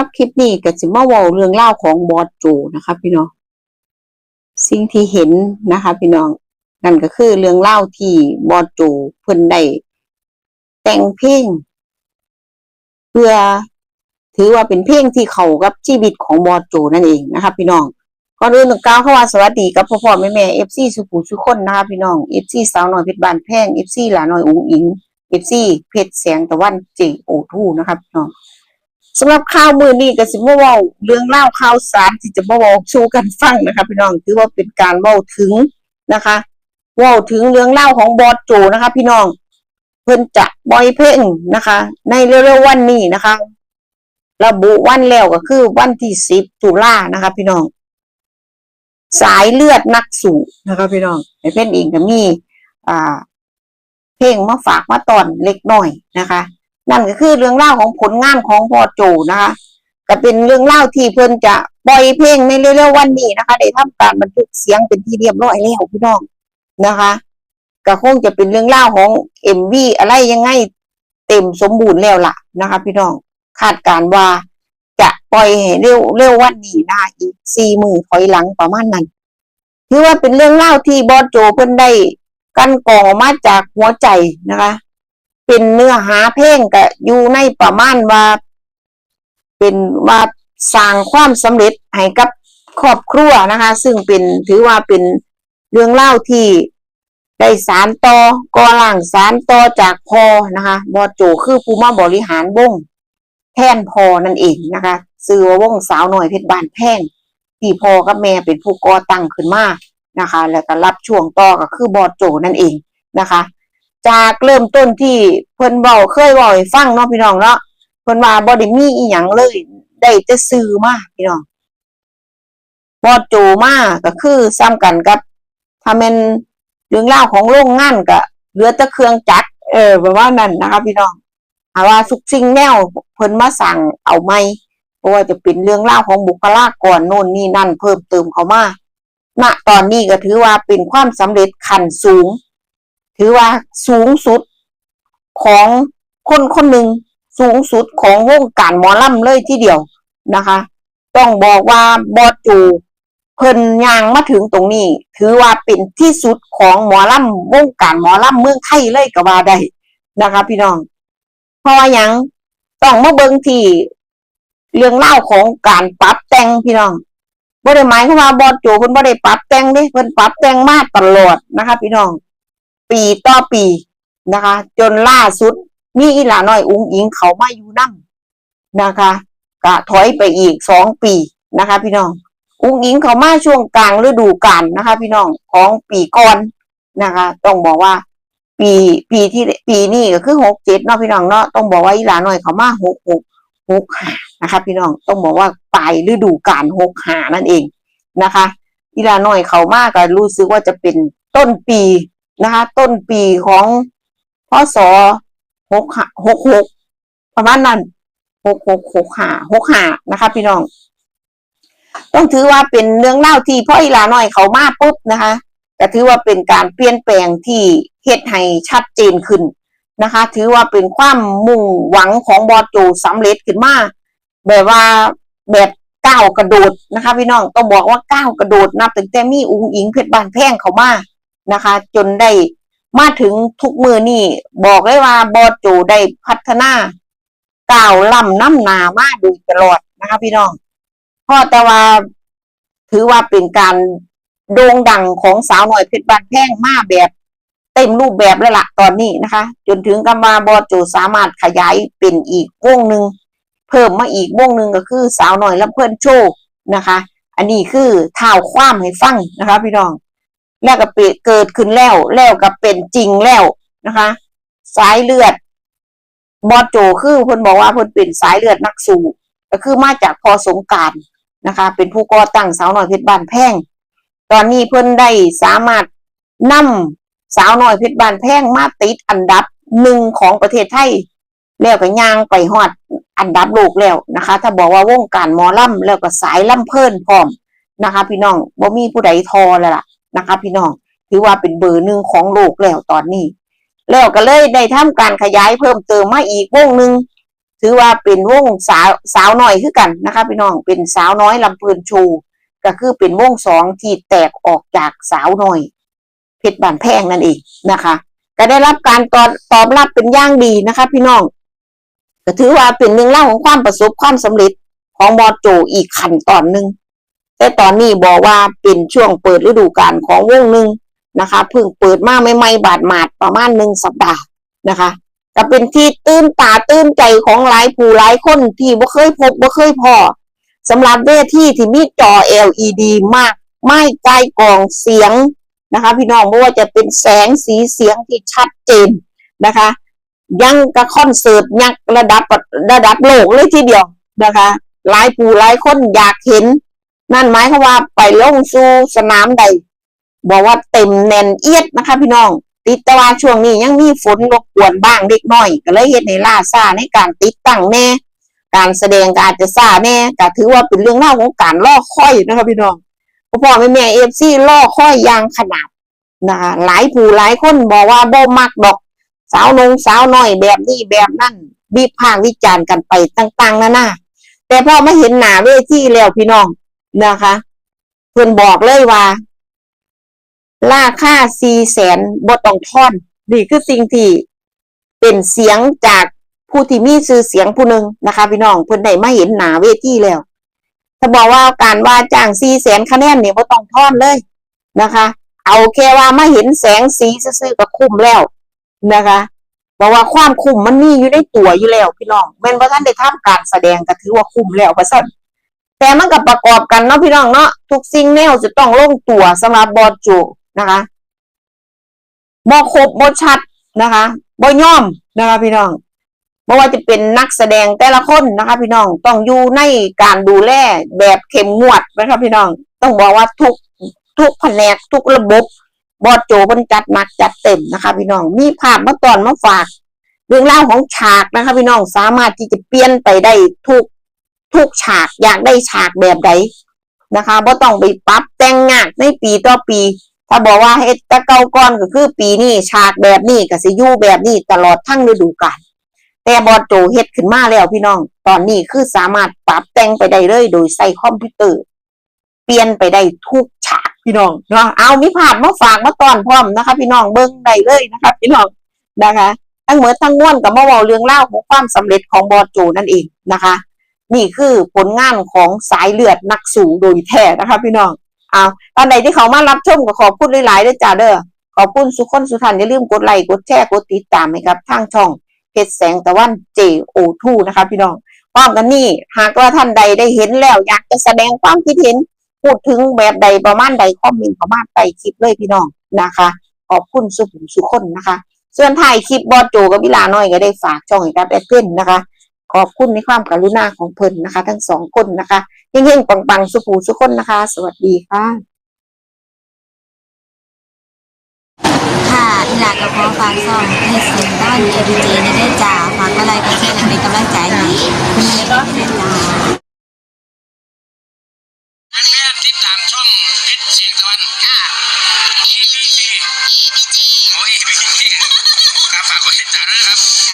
รับคลิปนี้ก็สิมาเว้าเรื่องเล่าของบอสโจนะคะพี่น้องสิ่งที่เห็นนะคะ พี่น้องนั่นก็คือเรื่องเล่าที่บอสโจเพิ่นได้แต่งเพลงเพื่อถือว่าเป็นเพลงที่เขากับชีวิตของบอสโจนั่นเองนะคะพี่น้องก่อนอื่นต้องกล่าวคำว่าสวัสดีกับพ่อพ่อแม่แม่เอฟซีสุขุสุขคนนะคะพี่น้องเอฟซีสาวหน้อยเพชรบานแพงเอฟซีหลาน้อยอุ๋งอิงเอฟซีเพชรแสงตะวันเจโอทูนะคะพี่น้อง สำหรับข่าวมือนี้ก็สิมาเว้าเรื่องเล่าข่าวสารที่จะมาเว้าชูกันฟังนะคะพี่น้องถือว่าเป็นการเว้าถึงนะคะเว้าถึงเรื่องเล่าของบอสโจนะคะ พี่น้อง เพิ่นจะบอยเพลงนะคะ ในเร็วๆวันนี้นะคะ ระบุวันแล้วก็คือวันที่สิบตุลานะคะ พี่น้อง สายเลือดนักสู้นะคะ พี่น้องไอเพ่นเองก็มี อ่า เพลงมาฝากมาตอนเล็กน้อยนะคะ นั่นก็คือเรื่องเล่าของผลงานของพ่อโจนะคะก็เป็นเรื่องเล่าที่เพิ่นจะปล่อยเพลงในเร็วๆวันนี้นะคะได้ทำการบันทึกเสียงเป็นที่เรียบร้อยแล้วพี่น้องนะคะก็คงจะเป็นเรื่องเล่าของเอ็มวีอะไรยังไงเต็มสมบูรณ์แล้วล่ะนะคะ พี่น้องคาดการว่าจะปล่อยให้เร็วเร็ววันนี้นะอีกสี่มือถอยหลังประมาณนั้นถือว่าเป็นเรื่องเล่าที่บอสโจเพิ่นได้กันกองออกมาจากหัวใจนะคะ เป็นเนื้อหาเพลงก็อยู่ในประมาณว่า เป็นว่าสร้างความสำเร็จให้กับครอบครัวนะคะ ซึ่งเป็นถือว่าเป็นเรื่องเล่าที่ได้สารต่อก่อร่างสารต่อจากพอนะคะบอโจคือผู้มาบริหารวงแทนพอนั่นเองนะคะซื้อว่าวงสาวหน่อยเพชรบานแพงที่พอกับแม่เป็นผู้ก่อตั้งขึ้นมานะคะ แล้วก็รับช่วงต่อก็คือบอโจนั่นเองนะคะ จากเริ่มต้นที่เพิ่นเว้าเคยเว้าให้ฟังเนาะพี่น้องเนาะเพิ่นว่าบ่ได้มีอีหยังเลย ได้แต่ซื้อมาพี่น้องบ่โจมาก็คือซ้ำกันกับถ้าแม่นเรื่องราวของโรงงานก็เหลือแต่เครื่องจักรเออแบบว่านั่นนะคะพี่น้องหาว่าทุกสิ่งแนวเพิ่นมาสั่งเอาใหม่เพราะว่าจะเป็นเรื่องราวของบุคลากรโน่นนี่นั่นเพิ่มเติมเข้ามาณตอนนี้ก็ถือว่าเป็นความสำเร็จขั้นสูง ถือว่าสูงสุดของคนคนหนึ่งสูงสุดของวงการหมอลำเลยทีเดียวนะคะ ต้องบอกว่าบอจูเพิ่นยางมาถึงตรงนี้ ถือว่าเป็นที่สุดของหมอลำวงการหมอลำเมืองไทยเลยก็ว่าได้นะคะ พี่น้อง เพราะว่ายังต้องมาเบิ่งที่เรื่องเล่าของการปรับแต่งพี่น้องบ่ได้หมายความว่าบอสโจเพิ่นบ่ได้ปรับแต่งเด้เพิ่นปรับแต่งมาตลอดนะคะ พี่น้อง ปีต่อปีนะคะ จนล่าสุดมีอีหลาน้อยอุ้งอิงเขามาอยู่นั่งนะคะกะถอยไปอีกสองปีนะคะ พี่น้องอุ้งอิงเขามาช่วงกลางฤดูกาลนะคะ พี่น้องของปีก่อนนะคะ ต้องบอกว่า ปีปีที่ปีนี้ก็คือหกเจ็ดเนาะพี่น้องเนาะต้องบอกว่าอีหลาน้อยเขามาหกหกหกห้านะคะ พี่น้องต้องบอกว่าปลายฤดูกาลหกห้านั่นเองนะคะอีหลาน้อยเขามาก็รู้สึกว่าจะเป็นต้นปี นะคะ ต้นปีของพศหกหกหกประมาณนั้นหกหกหกห้าหกห้านะคะ พี่น้อง ต้องถือว่าเป็นเรื่องเล่าที่พ่ออีลาน้อยเขามาปุ๊บนะคะก็ถือว่าเป็นการเปลี่ยนแปลงที่เฮ็ดให้ชัดเจนขึ้นนะคะ ถือว่าเป็นความมุ่งหวังของบอโจสำเร็จขึ้นมาแบบว่าแบบก้าวกระโดดนะคะ พี่น้องต้องบอกว่าก้าวกระโดดนับตั้งแต่มีอุ้งอิงเพชรบานแพ่งเขามา นะคะ จนได้มาถึงทุกมือนี่บอกเลยว่าบอโจได้พัฒนาก้าวล่ำน้ำนามาโดยตลอดนะคะ พี่น้องเพราะแต่ว่าถือว่าเป็นการโด่งดังของสาวหน่อยเพชรบานแพงมาแบบเต็มรูปแบบแล้วล่ะตอนนี้นะคะ จนถึงกับว่าบอโจสามารถขยายเป็นอีกวงหนึ่งเพิ่มมาอีกวงหนึ่งก็คือสาวหน่อยและเพื่อนโชคนะคะ อันนี้คือท่าวความให้ฟังนะคะ พี่น้อง แล้วก็เกิดขึ้นแล้วแล้วก็เป็นจริงแล้วนะคะ สายเลือด บอโจคือเพิ่นบอกว่าเพิ่นเป็นสายเลือดนักสู้ก็คือมาจากพอสงการนะคะ เป็นผู้ก่อตั้งสาวน้อยเพชรบ้านแพงตอนนี้เพิ่นได้สามารถนำสาวน้อยเพชรบ้านแพงมาติดอันดับหนึ่งของประเทศไทยแล้วก็ย่างไปฮอดอันดับโลกแล้วนะคะ ถ้าบอกว่าวงการหมอล่ำแล้วก็สายล่ำเพิ่นพร้อมนะคะ พี่น้องบ่มีผู้ใดทอแล้วล่ะ นะคะ พี่น้องถือว่าเป็นเบอร์หนึ่งของโลกแล้วตอนนี้ แล้วก็เลยได้ทำการขยายเพิ่มเติมมาอีกวงหนึ่งถือว่าเป็นวงสาวสาวน้อยคือกันนะคะ พี่น้องเป็นสาวน้อยลำเพลินชว์ก็คือเป็นวงสองที่แตกออกจากสาวน้อยเพชรบานแพงนั่นเองนะคะก็ได้รับการตอบตอบรับเป็นย่างดีนะคะ พี่น้องก็ถือว่าเป็นหนึ่งเล่าของความประสบความสำเร็จของบอโจอีกขั้นตอนหนึ่ง แต่ตอนนี้บอกว่าเป็นช่วงเปิดฤดูกาลของวงหนึ่งนะคะเพิ่งเปิดมาใหม่บาดหมาดประมาณหนึ่งสัปดาห์นะคะ ก็เป็นที่ตื้นตาตื้นใจของหลายผู้หลายคนที่บ่เคยพบบ่เคยพอสำหรับเวทีที่มีจอ LED มาก ไม่ไกลกล่องเสียงนะคะ พี่น้องไม่ว่าจะเป็นแสงสีเสียงที่ชัดเจนนะคะ ยังกับคอนเสิร์ตยักษ์ระดับระดับโลกเลยทีเดียวนะคะ หลายผู้หลายคนอยากเห็น นั่นหมายความว่าไปลงสู่สนามใด บอกว่าเต็มแน่นเอียดนะคะพี่น้อง ติดแตะวันช่วงนี้ยังมีฝนรบกวนบ้างเล็กน้อย ก็เลยเฮ็ดให้ล่าซ่าในการติดตั้งแน่ การแสดงกาจจะซ่าแน่ก็ถือว่าเป็นเรื่องเล่าของการล่อค่อยนะคะพี่น้องพ่อพ่อแม่แม่เอฟซีล่อค่อยอยางขนาดนะหลายผู้หลายคนบอกว่าบ่มักดอก สาวนงสาวน้อยแบบนี้แบบนั่นวิพากษ์วิจารณ์กันไปต่าง ๆนานาแต่พอมาเห็นหน้าเวทีแล้วพี่น้อง นะคะเพิ่นบอกเลยว่า ราคาสี่แสนบ่ต้องทอนนี่คือสิ่งที่เป็นเสียงจากผู้ที่มีชื่อเสียงผู้หนึ่งนะคะ พี่น้องเพิ่นได้มาเห็นหนาเวทีแล้ว ถ้าบอกว่าการว่าจ้างสี่แสนคะแนนเนี่ยบ่ต้องทอนเลยนะคะ เอาแค่ว่ามาเห็นแสงสีซื่อๆก็คุ้มแล้วนะคะบอกว่าความคุ้มมันมีอยู่ในตัวอยู่แล้ว พี่น้องแม่นว่าท่านได้ทำการแสดงก็ถือว่าคุ้มแล้วว่าซั่น แต่มันก็ประกอบกันเนาะพี่น้องเนาะทุกสิ่งแนวจะต้องลงตัวสำหรับบอสโจนะคะบ่ครบบ่ชัดนะคะบ่ย่อมนะคะพี่น้องบ่ว่าจะเป็นนักแสดงแต่ละคนนะคะ พี่น้องต้องอยู่ในการดูแลแบบเข้มงวดนะคะพี่น้อง ต้องบอกว่าทุกทุกแผนกทุกระบบบอโจมันจัดหนักจัดเต็มนะคะ พี่น้องมีภาพมาตอนมาฝาก เรื่องราวของฉากนะคะ พี่น้องสามารถที่จะเปลี่ยนไปได้ทุก ทุกฉากอยากได้ฉากแบบใดนะคะบ่ต้องไปปรับแต่งงานในปีต่อปี ถ้าบอกว่าเฮ็ดตะเก่าก่อนก็คือปีนี้ฉากแบบนี้ก็สิอยู่แบบนี้ตลอดทั้งฤดูกาลแต่บอโจเฮ็ดขึ้นมาแล้วพี่น้อง ตอนนี้คือสามารถปรับแต่งไปได้เลยโดยใส่คอมพิวเตอร์ เปลี่ยนไปได้ทุกฉากพี่น้องเนาะเอามีภาพมาฝากมาตอนพร้อมนะคะ พี่น้องเบิ่งได้เลยนะคะพี่น้องนะคะ ทั้งเหมดทั้งมวลกับมาเว้าเรื่องเล่าของความสำเร็จของบอโจนั่นเองนะคะ นี่คือผลงานของสายเลือดนักสู้โดยแท้นะคะพี่น้องเอาตอนใดที่เขามารับชมก็ขอบคุณหลายๆด้วยจ้าเด้อขอบคุณสุขคนสุทันอย่าลืมกดไลค์กดแชร์กดติดตามให้กับทางช่องเพชรแสงตะวัน JO2 นะคะพี่น้องพร้อมกันนี่หากว่าท่านใดได้เห็นแล้ว อยากจะแสดงความคิดเห็น พูดถึงแบบใดประมาณใดคอมเมนต์ประมาณใดคลิปเลยพี่น้องนะคะ ขอบคุณสุขุมสุขคนนะคะ ส่วนถ่ายคลิปบอสโจกับวิลาน้อยก็ได้ฝากช่องให้กับแอดเกินนะคะ ขอบคุณในความกรุณาของเพิ่นนะคะ ทั้งสองคนนะคะเฮงๆปังๆสุขูสุขคนนะคะ สวัสดีค่ะค่ะอีหลากกับพ่อฝากซ่องให้เสียงต้อนเอดีเจในได้จ่าฝากก็ไลค์ก็แชร์และเป็นกำลังใจให้คุณแม่ได้จ่าแม่ติดตามช่องเพชรเสียงตะวันอ่า ABC